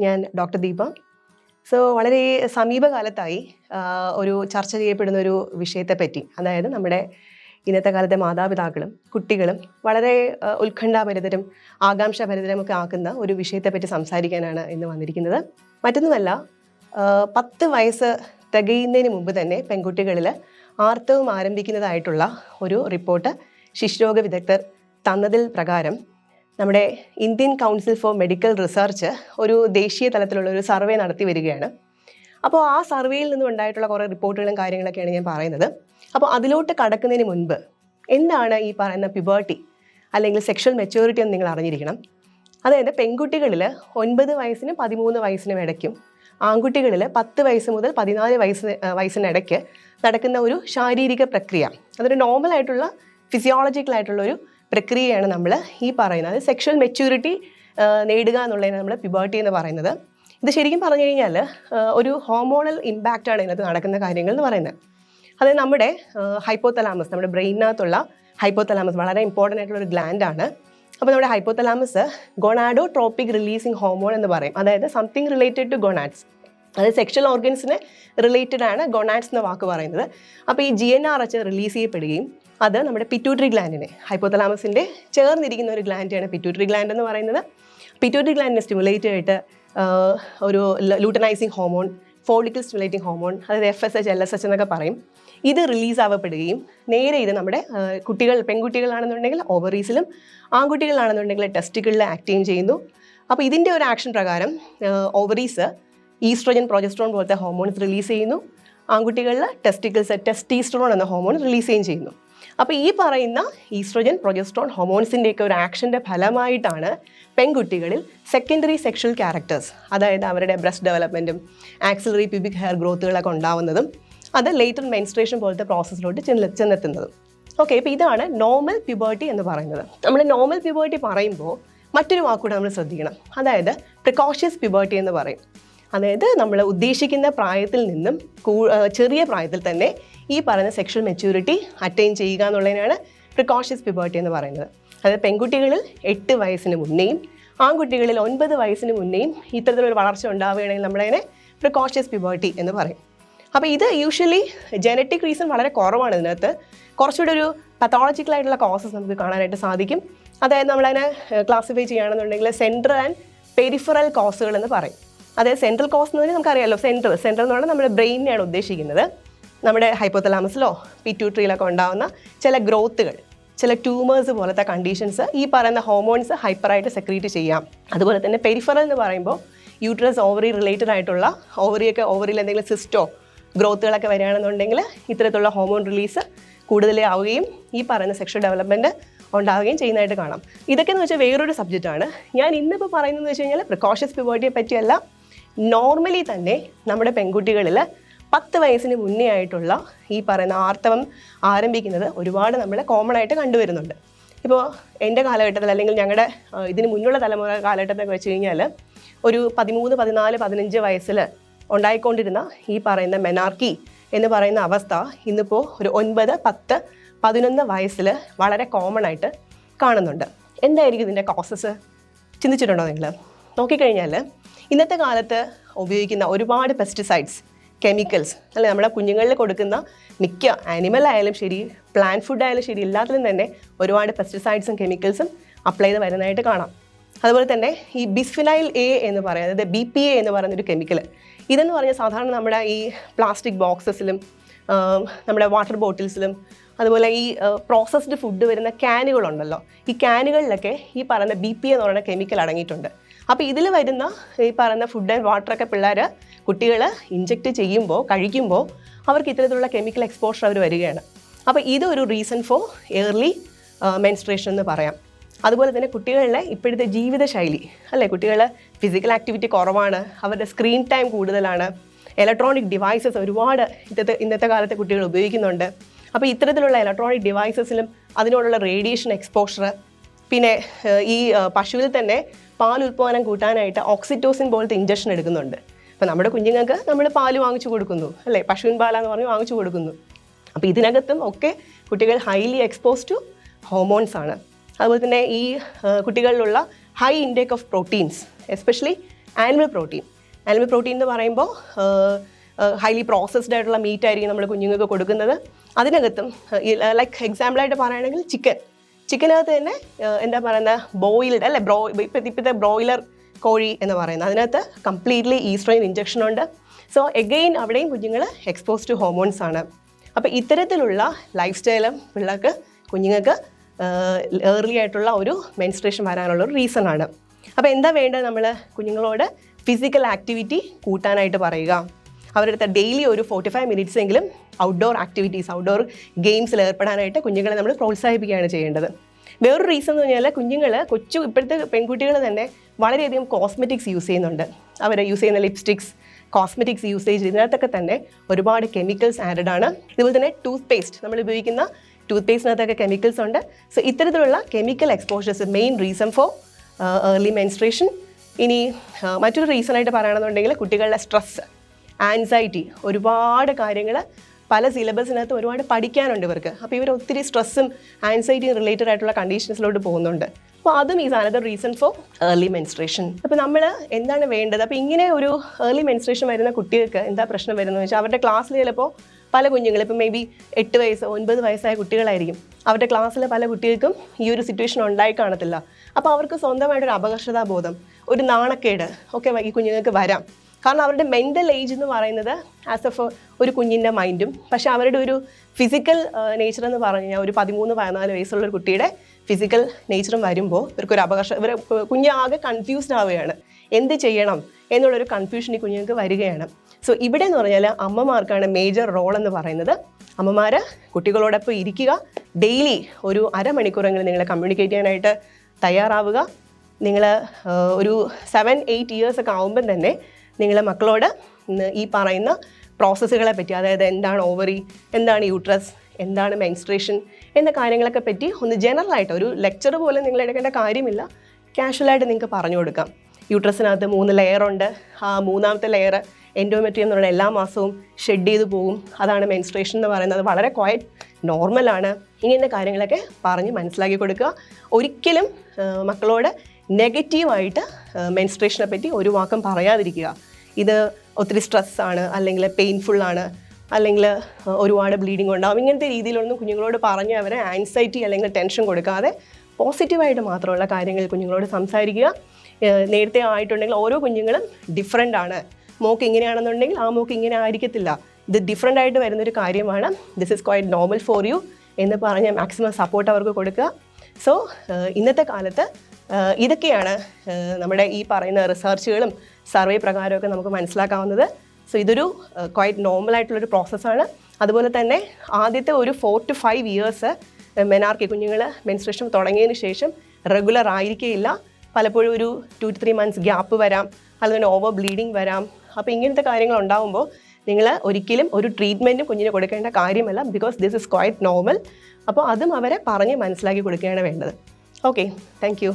ഞാൻ doctor Deepa. So വളരെ സമീപകാലത്തായി ഒരു ചർച്ച ചെയ്യപ്പെടുന്ന ഒരു വിഷയത്തെ പറ്റി അതായത് നമ്മുടെ ഇന്നത്തെ കാലത്തെ മാതാപിതാക്കളും കുട്ടികളും വളരെ ഉത്കണ്ഠാഭരിതരും ആകാംക്ഷാഭരിതരും ഒക്കെ ആക്കുന്ന ഒരു വിഷയത്തെപ്പറ്റി സംസാരിക്കാനാണ് ഇന്ന് വന്നിരിക്കുന്നത്. മറ്റൊന്നുമല്ല പത്ത് വയസ്സ് തികയുന്നതിന് മുമ്പ് തന്നെ പെൺകുട്ടികളിൽ ആർത്തവം ആരംഭിക്കുന്നതായിട്ടുള്ള ഒരു റിപ്പോർട്ട് ശിശുരോഗ വിദഗ്ധർ തന്നതിൽ പ്രകാരം നമ്മുടെ Indian council for medical research ഒരു ദേശീയ തലത്തിലുള്ള ഒരു സർവേ നടത്തി വരികയാണ്. അപ്പോൾ ആ സർവേയിൽ നിന്നും ഉണ്ടായിട്ടുള്ള കുറേ റിപ്പോർട്ടുകളും കാര്യങ്ങളൊക്കെയാണ് ഞാൻ പറയുന്നത്. അപ്പോൾ അതിലോട്ട് കടക്കുന്നതിന് മുൻപ് എന്താണ് ഈ പറയുന്ന പിബേർട്ടി അല്ലെങ്കിൽ സെക്ഷൽ മെച്യൂരിറ്റി എന്ന് നിങ്ങൾ അറിഞ്ഞിരിക്കണം. അതായത് പെൺകുട്ടികളിൽ ഒൻപത് വയസ്സിനും പതിമൂന്ന് വയസ്സിനും ഇടയ്ക്കും ആൺകുട്ടികളിൽ പത്ത് വയസ്സ് മുതൽ പതിനാല് വയസ്സ് വയസ്സിനിടയ്ക്ക് നടക്കുന്ന ഒരു ശാരീരിക പ്രക്രിയ അതൊരു നോർമലായിട്ടുള്ള ഫിസിയോളജിക്കലായിട്ടുള്ള ഒരു പ്രക്രിയയാണ് നമ്മൾ ഈ പറയുന്നത്. സെക്ഷൽ മെച്യൂരിറ്റി നേടുക എന്നുള്ളതിനെ നമ്മൾ പിബേർട്ടി എന്ന് പറയുന്നത്. ഇത് ശരിക്കും പറഞ്ഞു കഴിഞ്ഞാൽ ഒരു ഹോമോണൽ ഇമ്പാക്റ്റാണ് ഇതിനകത്ത് നടക്കുന്ന കാര്യങ്ങൾ എന്ന് പറയുന്നത്. അതായത് നമ്മുടെ ഹൈപ്പോത്തലാമസ് നമ്മുടെ ബ്രെയിനകത്തുള്ള ഹൈപ്പോത്തലാമസ് വളരെ ഇമ്പോർട്ടന്റ് ആയിട്ടുള്ള ഒരു ഗ്ലാൻഡാണ് അപ്പോൾ നമ്മുടെ hypothalamus gonadotropic releasing hormone എന്ന് പറയും. അതായത് സംതിങ് റിലേറ്റഡ് ടു ഗൊണാഡ്സ് അതായത് സെക്ഷൽ ഓർഗൻസിന് റിലേറ്റഡ് ആണ് ഗൊണാഡ്സ് എന്ന വാക്ക് പറയുന്നത്. അപ്പോൾ ഈ G N R H release ചെയ്യപ്പെടുകയും അത് നമ്മുടെ പിറ്റ്യൂട്ടറി ഗ്ലാൻഡിനെ ഹൈപ്പോതലാമസിന്റെ ചേർന്നിരിക്കുന്ന ഒരു ഗ്ലാൻഡാണ് പിറ്റ്യൂട്ടറി ഗ്ലാൻഡ് എന്ന് പറയുന്നത്. പിറ്റ്യൂട്ടറി ഗ്ലാൻഡിനെ സ്റ്റിമുലേറ്റ് ആയിട്ട് ഒരു luteinising hormone follicle stimulating hormone അതായത് F S H L S H എന്നൊക്കെ പറയും. ഇത് റിലീസ് ആവപ്പെടുകയും നേരെ ഇത് നമ്മുടെ കുട്ടികൾ പെൺകുട്ടികളാണെന്നുണ്ടെങ്കിൽ ഓവറീസിലും ആൺകുട്ടികളാണെന്നുണ്ടെങ്കിൽ ടെസ്റ്റുകളിൽ ആക്ട് ചെയ്യുന്നു. അപ്പോൾ ഇതിന്റെ ഒരു ആക്ഷൻ പ്രകാരം ഓവറീസ് ഈസ്ട്രോജൻ പ്രൊജസ്ട്രോൺ പോലത്തെ ഹോർമോൺസ് റിലീസ് ചെയ്യുന്നു. ആൺകുട്ടികളിൽ ടെസ്റ്റിക്കിൾസ് ടെസ്റ്റീസ്ട്രോൺ എന്ന ഹോർമോൺ റിലീസ് ചെയ്യുകയും ചെയ്യുന്നു. അപ്പോൾ ഈ പറയുന്ന ഈസ്ട്രോജൻ പ്രൊജസ്ട്രോൺ ഹോമോൺസിന്റെയൊക്കെ ഒരു ആക്ഷന്റെ ഫലമായിട്ടാണ് പെൺകുട്ടികളിൽ സെക്കൻഡറി സെക്ഷൽ ക്യാരക്ടേഴ്സ് അതായത് അവരുടെ ബ്രസ്റ്റ് ഡെവലപ്മെന്റും ആക്സിലറി പ്യൂബിക് ഹെയർ ഗ്രോത്തുകളൊക്കെ ഉണ്ടാവുന്നതും അത് ലേറ്റർ മെൻസ്ട്രേഷൻ പോലത്തെ പ്രോസസ്സിലോട്ട് ചെന്ന് ചെന്നെത്തുന്നതും. ഓക്കെ ഇപ്പോൾ ഇതാണ് നോർമൽ പ്യൂബേർട്ടി എന്ന് പറയുന്നത്. നമ്മൾ നോർമൽ പ്യൂബേർട്ടി പറയുമ്പോൾ മറ്റൊരു വാക്കുകൂടെ നമ്മൾ ശ്രദ്ധിക്കണം. അതായത് പ്രിക്കോഷ്യസ് പ്യൂബേർട്ടി എന്ന് പറയും. അതായത് നമ്മൾ ഉദ്ദേശിക്കുന്ന പ്രായത്തിൽ നിന്നും ചെറിയ പ്രായത്തിൽ തന്നെ ഈ പറയുന്ന സെക്ഷൽ മെച്യൂരിറ്റി അറ്റൈൻ ചെയ്യുക എന്നുള്ളതിനാണ് പ്രിക്കോഷ്യസ് പ്യൂബേർട്ടി എന്ന് പറയുന്നത്. അതായത് പെൺകുട്ടികളിൽ എട്ട് വയസ്സിന് മുന്നേയും ആൺകുട്ടികളിൽ ഒൻപത് വയസ്സിന് മുന്നേയും ഇത്തരത്തിലൊരു വളർച്ച ഉണ്ടാവുകയാണെങ്കിൽ നമ്മളതിനെ പ്രിക്കോഷ്യസ് പ്യൂബേർട്ടി എന്ന് പറയും. അപ്പോൾ ഇത് യൂഷ്വലി ജനറ്റിക് റീസൺ വളരെ കുറവാണ് ഇതിനകത്ത്. കുറച്ചുകൂടി ഒരു പത്തോളജിക്കൽ ആയിട്ടുള്ള കോസസ് നമുക്ക് കാണാനായിട്ട് സാധിക്കും. അതായത് നമ്മളതിനെ ക്ലാസിഫൈ ചെയ്യുകയാണെന്നുണ്ടെങ്കിൽ സെൻട്രൽ ആൻഡ് പെരിഫറൽ കോസുകൾ എന്ന് പറയും. അതായത് സെൻട്രൽ കോസ് എന്ന് പറഞ്ഞാൽ നമുക്കറിയാമല്ലോ സെൻട്രൽ സെൻട്രൽ എന്ന് പറഞ്ഞാൽ നമ്മുടെ ബ്രെയിനെയാണ് ഉദ്ദേശിക്കുന്നത്. നമ്മുടെ ഹൈപ്പോതലാമസിലോ പിറ്റ്യൂട്രിയിലൊക്കെ ഉണ്ടാകുന്ന ചില ഗ്രോത്തുകൾ ചില ട്യൂമേഴ്സ് പോലത്തെ കണ്ടീഷൻസ് ഈ പറയുന്ന ഹോർമോൺസ് ഹൈപ്പറായിട്ട് സെക്രീറ്റ് ചെയ്യാം. അതുപോലെ തന്നെ പെരിഫറൽ എന്ന് പറയുമ്പോൾ യൂട്രസ് ഓവറി റിലേറ്റഡ് ആയിട്ടുള്ള ഓവറിയൊക്കെ ഓവറിയിൽ എന്തെങ്കിലും സിസ്റ്റോ ഗ്രോത്തുകളൊക്കെ വരികയാണെന്നുണ്ടെങ്കിൽ ഇത്തരത്തിലുള്ള ഹോർമോൺ റിലീസ് കൂടുതലേ ആവുകയും ഈ പറയുന്ന സെക്ഷൽ ഡെവലപ്മെന്റ് ഉണ്ടാവുകയും ചെയ്യുന്നതായിട്ട് കാണാം. ഇതൊക്കെ എന്ന് വെച്ചാൽ വേറൊരു സബ്ജക്റ്റാണ് ഞാൻ ഇന്നിപ്പോൾ പറയുന്നതെന്ന് വെച്ച് കഴിഞ്ഞാൽ പ്രിക്കോഷൻസ് പ്യൂബേർട്ടിയെ പറ്റിയല്ല. നോർമലി തന്നെ നമ്മുടെ പെൺകുട്ടികളിൽ പത്ത് വയസ്സിന് മുന്നേ ആയിട്ടുള്ള ഈ പറയുന്ന ആർത്തവം ആരംഭിക്കുന്നത് ഒരുപാട് നമ്മൾ കോമൺ ആയിട്ട് കണ്ടുവരുന്നുണ്ട് ഇപ്പോൾ എന്റെ കാലഘട്ടത്തിൽ അല്ലെങ്കിൽ ഞങ്ങളുടെ ഇതിന് മുന്നുള്ള തലമുറ കാലഘട്ടത്തിൽ വെച്ച് കഴിഞ്ഞാൽ ഒരു പതിമൂന്ന് പതിനാല് പതിനഞ്ച് വയസ്സിൽ ഉണ്ടായിക്കൊണ്ടിരുന്ന ഈ പറയുന്ന മെനാർക്കി എന്ന് പറയുന്ന അവസ്ഥ ഇന്നിപ്പോൾ ഒരു ഒൻപത് പത്ത് പതിനൊന്ന് വയസ്സിൽ വളരെ കോമൺ ആയിട്ട് കാണുന്നുണ്ട്. എന്തായിരിക്കും ഇതിന്റെ കോസസ് ചിന്തിച്ചിട്ടുണ്ടോ നിങ്ങൾ നോക്കിക്കഴിഞ്ഞാൽ ഇന്നത്തെ കാലത്ത് ഉപയോഗിക്കുന്ന ഒരുപാട് പെസ്റ്റിസൈഡ്സ് കെമിക്കൽസ് അല്ലെ നമ്മുടെ കുഞ്ഞുങ്ങളിൽ കൊടുക്കുന്ന മിക്ക ആനിമൽ ആയാലും ശരി പ്ലാന്റ് ഫുഡ് ആയാലും ശരി എല്ലാത്തിലും തന്നെ ഒരുപാട് പെസ്റ്റിസൈഡ്സും കെമിക്കൽസും അപ്ലൈ ചെയ്ത് വരുന്നതായിട്ട് കാണാം. അതുപോലെ തന്നെ ഈ ബിസ്ഫിനൈൽ എ എന്ന് പറയുന്നത് അതായത് ബി പി എ എന്ന് പറയുന്ന ഒരു കെമിക്കൽ ഇതെന്ന് പറഞ്ഞാൽ സാധാരണ നമ്മുടെ ഈ പ്ലാസ്റ്റിക് ബോക്സസിലും നമ്മുടെ വാട്ടർ ബോട്ടിൽസിലും അതുപോലെ ഈ പ്രോസസ്ഡ് ഫുഡ് വരുന്ന ക്യാനുകളുണ്ടല്ലോ ഈ ക്യാനുകളിലൊക്കെ ഈ പറയുന്ന ബി പി എന്ന് പറയുന്ന കെമിക്കൽ അടങ്ങിയിട്ടുണ്ട്. അപ്പോൾ ഇതിൽ വരുന്ന ഈ പറയുന്ന ഫുഡ് ആൻഡ് വാട്ടറൊക്കെ പിള്ളേർ കുട്ടികൾ ഇഞ്ചെക്റ്റ് ചെയ്യുമ്പോൾ കഴിക്കുമ്പോൾ അവർക്ക് ഇത്തരത്തിലുള്ള കെമിക്കൽ എക്സ്പോഷർ അവർ വരികയാണ്. അപ്പോൾ ഇതൊരു റീസൺ ഫോർ എയർലി മെൻസ്ട്രേഷൻ എന്ന് പറയാം. അതുപോലെ തന്നെ കുട്ടികളുടെ ഇപ്പോഴത്തെ ജീവിതശൈലി അല്ലേ? കുട്ടികൾ ഫിസിക്കൽ ആക്ടിവിറ്റി കുറവാണ് അവരുടെ സ്ക്രീൻ ടൈം കൂടുതലാണ് ഇലക്ട്രോണിക് ഡിവൈസസ് ഒരുപാട് ഇന്നത്തെ ഇന്നത്തെ കാലത്തെ കുട്ടികൾ ഉപയോഗിക്കുന്നുണ്ട്. അപ്പോൾ ഇത്തരത്തിലുള്ള ഇലക്ട്രോണിക് ഡിവൈസസിലും അതിനോടുള്ള റേഡിയേഷൻ എക്സ്പോഷർ പിന്നെ ഈ പശുവിൽ തന്നെ പാൽ ഉൽപ്പാദനം കൂട്ടാനായിട്ട് ഓക്സിറ്റോസിൻ പോലത്തെ ഇഞ്ചക്ഷൻ എടുക്കുന്നുണ്ട്. അപ്പോൾ നമ്മുടെ കുഞ്ഞുങ്ങൾക്ക് നമ്മൾ പാൽ വാങ്ങിച്ചു കൊടുക്കുന്നു അല്ലേ? പശുവിൻ പാലാന്ന് പറഞ്ഞ് വാങ്ങിച്ചു കൊടുക്കുന്നു. അപ്പോൾ ഇതിനകത്തും ഒക്കെ കുട്ടികൾ ഹൈലി എക്സ്പോസ് ടു ഹോർമോൺസ് ആണ്. അതുപോലെ തന്നെ ഈ കുട്ടികളിലുള്ള high intake of proteins especially animal protein animal protein എന്ന് പറയുമ്പോൾ ഹൈലി പ്രോസസ്ഡ് ആയിട്ടുള്ള മീറ്റ് ആയിരിക്കും നമ്മൾ കുഞ്ഞുങ്ങൾക്ക് കൊടുക്കുന്നത്. അതിനകത്തും ലൈക്ക് എക്സാമ്പിളായിട്ട് പറയുകയാണെങ്കിൽ ചിക്കൻ ചിക്കനകത്ത് തന്നെ എന്താ പറയുന്ന ബോയിൽഡ് അല്ലെ ബ്രോ ഇപ്പോഴത്തെ ഇപ്പോഴത്തെ ബ്രോയിലർ കോഴി എന്ന് പറയുന്നത്. അതിനകത്ത് കംപ്ലീറ്റ്ലി ഈസ്ട്രോയിൻ ഇഞ്ചക്ഷൻ ഉണ്ട്. സോ എഗെയിൻ അവിടെയും കുഞ്ഞുങ്ങൾ എക്സ്പോസ് ടു ഹോമോൺസ് ആണ്. അപ്പോൾ ഇത്തരത്തിലുള്ള ലൈഫ് സ്റ്റൈലും പിള്ളേർക്ക് കുഞ്ഞുങ്ങൾക്ക് ഏർലി ആയിട്ടുള്ള ഒരു മെൻസ്ട്രേഷൻ വരാനുള്ള ഒരു റീസൺ ആണ്. അപ്പോൾ എന്താ വേണ്ടത് നമ്മൾ കുഞ്ഞുങ്ങളോട്? ഫിസിക്കൽ ആക്ടിവിറ്റി കൂട്ടാനായിട്ട് പറയുക. അവരുടെ ഡെയിലി ഒരു ഫോർട്ടി ഫൈവ് മിനിറ്റ്സ് എങ്കിലും ഔട്ട്ഡോർ ആക്ടിവിറ്റീസ് ഔട്ട്ഡോർ ഗെയിംസിൽ ഏർപ്പെടാനായിട്ട് കുഞ്ഞുങ്ങളെ നമ്മൾ പ്രോത്സാഹിപ്പിക്കുകയാണ് ചെയ്യേണ്ടത്. വേറൊരു റീസൺ എന്ന് പറഞ്ഞാൽ കുഞ്ഞുങ്ങൾ കൊച്ചു ഇപ്പോഴത്തെ പെൺകുട്ടികൾ തന്നെ വളരെയധികം കോസ്മെറ്റിക്സ് യൂസ് ചെയ്യുന്നുണ്ട്. അവർ യൂസ് ചെയ്യുന്ന ലിപ്സ്റ്റിക്സ് കോസ്മെറ്റിക്സ് യൂസേജ് ഇതിനകത്തൊക്കെ തന്നെ ഒരുപാട് കെമിക്കൽസ് ആഡഡ് ആണ്. ഇതുപോലെ തന്നെ ടൂത്ത് പേസ്റ്റ് നമ്മൾ ഉപയോഗിക്കുന്ന ടൂത്ത് പേസ്റ്റിനകത്തൊക്കെ കെമിക്കൽസ് ഉണ്ട്. സോ ഇത്തരത്തിലുള്ള chemical exposures main reason for early menstruation ഇനി മറ്റൊരു റീസൺ ആയിട്ട് പറയുകയാണെന്നുണ്ടെങ്കിൽ കുട്ടികളുടെ സ്ട്രെസ് ആൻസൈറ്റി ഒരുപാട് കാര്യങ്ങൾ പല സിലബസിനകത്ത് ഒരുപാട് പഠിക്കാനുണ്ട് ഇവർക്ക്. അപ്പോൾ ഇവർ ഒത്തിരി സ്ട്രെസ്സും ആൻസൈറ്റിയും റിലേറ്റഡ് ആയിട്ടുള്ള കണ്ടീഷൻസിലോട്ട് പോകുന്നുണ്ട്. അപ്പോൾ അതും is another reason for early menstruation അപ്പോൾ നമ്മൾ എന്താണ് വേണ്ടത്? അപ്പോൾ ഇങ്ങനെ ഒരു ഏർലി മെൻസ്ട്രേഷൻ വരുന്ന കുട്ടികൾക്ക് എന്താ പ്രശ്നം വരുന്നത് വെച്ചാൽ അവരുടെ ക്ലാസ്സിൽ ചിലപ്പോൾ പല കുഞ്ഞുങ്ങൾ ഇപ്പോൾ മേ ബി എട്ട് വയസ്സ് ഒൻപത് വയസ്സായ കുട്ടികളായിരിക്കും. അവരുടെ ക്ലാസ്സിലെ പല കുട്ടികൾക്കും ഈ ഒരു സിറ്റുവേഷൻ ഉണ്ടായി കാണത്തില്ല. അപ്പോൾ അവർക്ക് സ്വന്തമായിട്ടൊരു അപകർഷതാബോധം ഒരു നാണക്കേട് ഒക്കെ ഈ കുഞ്ഞുങ്ങൾക്ക് വരാം. കാരണം അവരുടെ മെന്റൽ ഏജ് എന്ന് പറയുന്നത് ആസ് എഫ് ഒരു കുഞ്ഞിന്റെ മൈൻഡും പക്ഷേ അവരുടെ ഒരു ഫിസിക്കൽ നേച്ചർ എന്ന് പറഞ്ഞു ഒരു പതിമൂന്ന് പതിനാല് വയസ്സുള്ള ഒരു കുട്ടിയുടെ ഫിസിക്കൽ നേച്ചറും വരുമ്പോൾ ഇവർക്കൊരു അപകർഷ ഇവർ കുഞ്ഞാകെ കൺഫ്യൂസ്ഡ് ആവുകയാണ്. എന്ത് ചെയ്യണം എന്നുള്ളൊരു കൺഫ്യൂഷൻ ഈ കുഞ്ഞുങ്ങൾക്ക് വരികയാണ്. സോ ഇവിടെ എന്ന് പറഞ്ഞാൽ അമ്മമാർക്കാണ് മേജർ റോൾ എന്ന് പറയുന്നത്. അമ്മമാർ കുട്ടികളോടൊപ്പം ഇരിക്കുക. ഡെയിലി ഒരു അരമണിക്കൂറെങ്കിലും നിങ്ങളെ കമ്മ്യൂണിക്കേറ്റ് ചെയ്യാനായിട്ട് തയ്യാറാവുക. നിങ്ങൾ ഒരു സെവൻ എയ്റ്റ് ഇയേഴ്സ് ഒക്കെ തന്നെ നിങ്ങൾ മക്കളോട് ഈ പറയുന്ന പ്രോസസ്സുകളെ പറ്റി അതായത് എന്താണ് ഓവറി എന്താണ് യൂട്രസ് എന്താണ് മെൻസ്ട്രേഷൻ എന്ന കാര്യങ്ങളൊക്കെ പറ്റി ഒന്ന് ജനറൽ ആയിട്ട് ഒരു ലെക്ചർ പോലെ നിങ്ങൾ എടുക്കേണ്ട കാര്യമില്ല. കാഷ്വലായിട്ട് നിങ്ങൾക്ക് പറഞ്ഞു കൊടുക്കാം. യൂട്രസിനകത്ത് മൂന്ന് ലെയർ ഉണ്ട്. ആ മൂന്നാമത്തെ ലെയർ എൻഡോമെട്രിയം എന്നുള്ള എല്ലാ മാസവും ഷെഡ് ചെയ്ത് പോകും. അതാണ് മെൻസ്ട്രേഷൻ എന്ന് പറയുന്നത്. വളരെ ക്വയറ്റ് നോർമലാണ് ഇങ്ങനത്തെ കാര്യങ്ങളൊക്കെ പറഞ്ഞ് മനസ്സിലാക്കി കൊടുക്കുക. ഒരിക്കലും മക്കളോട് നെഗറ്റീവായിട്ട് മെൻസ്ട്രേഷനെ പറ്റി ഒരു വാക്കും പറയാതിരിക്കുക. ഇത് ഒത്തിരി സ്ട്രെസ്സാണ് അല്ലെങ്കിൽ പെയിൻഫുള്ളാണ് അല്ലെങ്കിൽ ഒരുപാട് ബ്ലീഡിങ് ഉണ്ടാവും. ഇങ്ങനത്തെ രീതിയിലൊന്നും കുഞ്ഞുങ്ങളോട് പറഞ്ഞ് അവരെ ആൻസൈറ്റി അല്ലെങ്കിൽ ടെൻഷൻ കൊടുക്കാതെ പോസിറ്റീവായിട്ട് മാത്രമുള്ള കാര്യങ്ങൾ കുഞ്ഞുങ്ങളോട് സംസാരിക്കുക. നേരത്തെ ആയിട്ടുണ്ടെങ്കിൽ ഓരോ കുഞ്ഞുങ്ങളും ഡിഫറെന്റ് ആണ് മോക്ക് ഇങ്ങനെയാണെന്നുണ്ടെങ്കിൽ ആ മോക്ക് ഇങ്ങനെ ആയിരിക്കത്തില്ല. ഇത് ഡിഫറെന്റ് ആയിട്ട് വരുന്നൊരു കാര്യമാണ്. This is quite normal for you എന്ന് പറഞ്ഞ് മാക്സിമം സപ്പോർട്ട് അവർക്ക് കൊടുക്കുക. സോ ഇന്നത്തെ കാലത്ത് ഇതൊക്കെയാണ് നമ്മുടെ ഈ പറയുന്ന റിസർച്ചുകളും സർവേ പ്രകാരമൊക്കെ നമുക്ക് മനസ്സിലാക്കാവുന്നത്. സോ ഇതൊരു ക്വൈറ്റ് നോർമൽ ആയിട്ടുള്ളൊരു പ്രോസസ്സാണ് അതുപോലെ തന്നെ ആദ്യത്തെ ഒരു four to five years menarche കുഞ്ഞുങ്ങൾ മെൻസ്ട്രേഷൻ തുടങ്ങിയതിന് ശേഷം റെഗുലർ ആയിരിക്കുകയില്ല പലപ്പോഴും ഒരു two two three months gap വരാം. അല്ലെങ്കിൽ ഓവർ ബ്ലീഡിങ് വരാം. അപ്പോൾ ഇങ്ങനത്തെ കാര്യങ്ങൾ ഉണ്ടാകുമ്പോൾ നിങ്ങൾ ഒരിക്കലും ഒരു ട്രീറ്റ്മെന്റും കുഞ്ഞിന് കൊടുക്കേണ്ട കാര്യമല്ല because this is quite normal അപ്പോൾ അതും അവരെ പറഞ്ഞ് മനസ്സിലാക്കി കൊടുക്കുകയാണ് വേണ്ടത്. Okay thank you